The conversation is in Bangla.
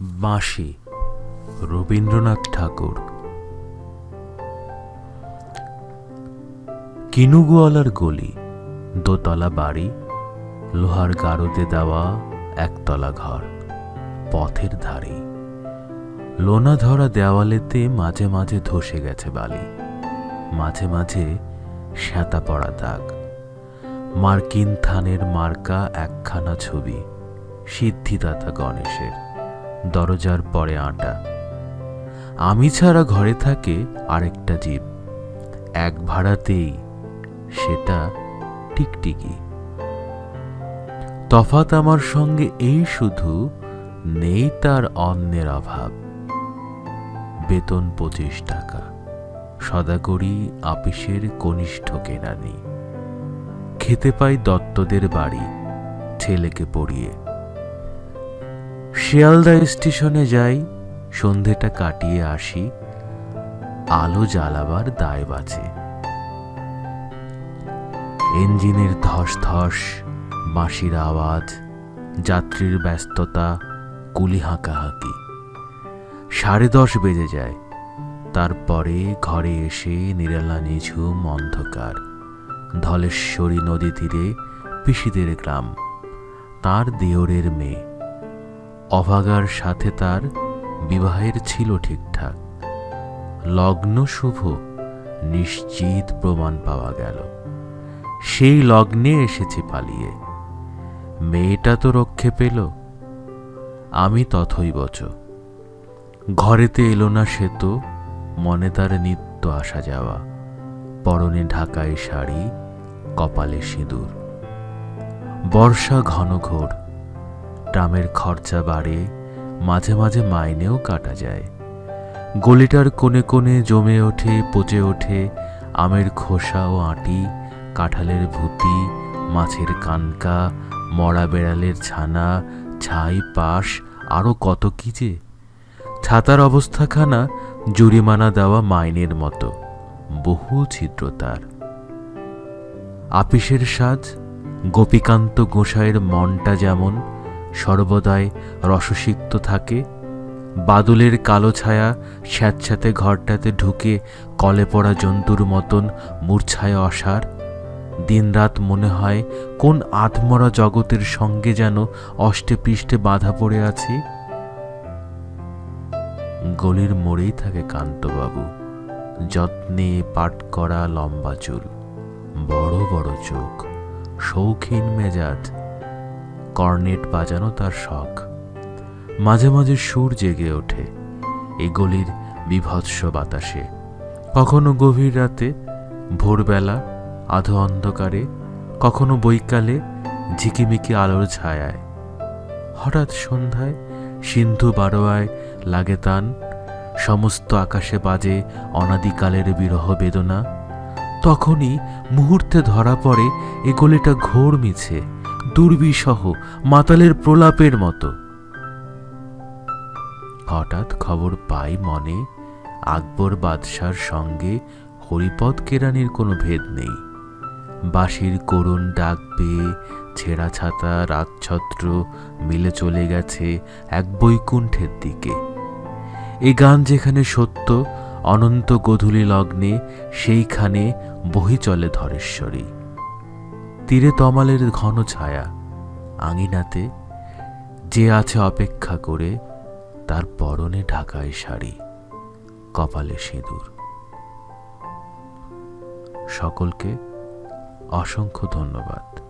বাঁশি, রবীন্দ্রনাথ ঠাকুর। কিনুগুয়ালার গলি, দোতলা বাড়ি, লোহার গারদে দেওয়া একতলা ঘর, পথের ধারে। লোনা ধরা দেওয়ালেতে মাঝে মাঝে ধসে গেছে বালি, মাঝে মাঝে শ্যাতা পড়া দাগ। মার্কিন থানের মার্কা একখানা ছবি, সিদ্ধিদাতা গণেশের। দরজার পরে আটা আমি ছাড়া ঘরে থাকে আরেকটা জীব। এক ভাড়াতেই সেটা টিকটিকি। তফাত আমার সঙ্গে এই শুধু নেই তার অন্যের অভাব। বেতন পঁচিশ টাকা, সদাগরি আপিসের কনিষ্ঠ কেনানি। খেতে পাই দত্তদের বাড়ি, ছেলেকে পড়িয়ে। শিয়ালদা স্টেশনে যাই, সন্ধেটা কাটিয়ে আসি, আলো জ্বালাবার দায় বাঁচে ইঞ্জিনের ধস ধস বাঁশির আওয়াজ, যাত্রীর ব্যস্ততা, কুলি হাঁকাহাঁকি। সাড়ে দশ বেজে যায়, তারপরে ঘরে এসে নিরালা নিঝুম অন্ধকার, ধলেশ্বরী নদী তীরে পিসিদের গ্রাম, তার দেওরের মেয়ে। অভাগার সাথে তার বিবাহের ছিল ঠিকঠাক। লগ্ন শুভ, নিশ্চিত প্রমাণ পাওয়া গেল। সেই লগ্নে এসেছি পালিয়ে। মেয়েটা তো রক্ষে পেল। আমি তথই বচ। ঘরেতে এলো না সে তো, মনে তার নিত্য আসা যাওয়া। পরনে ঢাকায় শাড়ি, কপালে সিঁদুর। বর্ষা ঘন ঘোর ট্রামের খরচা বাড়ে, মাঝে মাঝে মাইনেও কাটা যায়। গলিটার কোণে কোণে জমে ওঠে, পচে ওঠে আমের খোসা ও আঁটি, কাঁঠালের ভুতি, মাছের কানকা, মরা বেড়ালের ছানা, ছাই, পাশ আরও কত কি যে। ছাতার অবস্থাখানা জরিমানা দেওয়া মাইনের মতো, বহু ছিদ্র তার। আপিসের সাজ, গোপীকান্ত গোসাইয়ের মনটা যেমন সর্বদাই রসসিক্ত থাকে। বাদলের কালো ছায়া স্যাঁতস্যাঁতে ঘরটাতে ঢুকে কলে পড়া জন্তুর মতন মূর্ছায় অসার। দিনরাত মনে হয়, কোন আধমরা জগতের সঙ্গে যেন অষ্টে পৃষ্ঠে বাঁধা পড়ে আছি। গলির মোড়েই থাকে কান্তবাবু, যত্নে পাট করা লম্বা চুল, বড় বড় চোখ, শৌখিন মেজাজ। কর্নেট বাজানো তার শখ। মাঝে মাঝে সুর জেগে ওঠে। এ গলির বিভৎস বাতাসে। কখনো গভীর রাতে, ভোরবেলা, আধো অন্ধকারে, কখনো বৈকালে, ঝিকিমিকি আলোর ছায়ায়। হঠাৎ সন্ধ্যায় সিন্ধু বারোয়ায় লাগে তান। সমস্ত আকাশে বাজে অনাদিকালের বিরহ বেদনা। তখনই মুহূর্তে ধরা পড়ে এ গলিটা ঘোর মিছে। দুর্বিসহ মাতালের প্রলাপের মতো। হঠাৎ খবর পাই মনে, আকবর বাদশার সঙ্গে হরিপদ কেরানির কোনো ভেদ নেই। বাঁশির করুণ ডাক পেয়ে ছেঁড়া ছাতা রাতছত্র মিলে চলে গেছে এক বৈকুণ্ঠের দিকে। এ গান যেখানে সত্য, অনন্ত গধূলি লগ্নে সেইখানে বহি চলে ধরেশ্বরী। তীরে তমালের ঘন ছায়া, আঙিনাতে যে আছে অপেক্ষা করে তার পরনে ঢাকায় শাড়ি, কপালে সিঁদুর। সকলকে অসংখ্য ধন্যবাদ।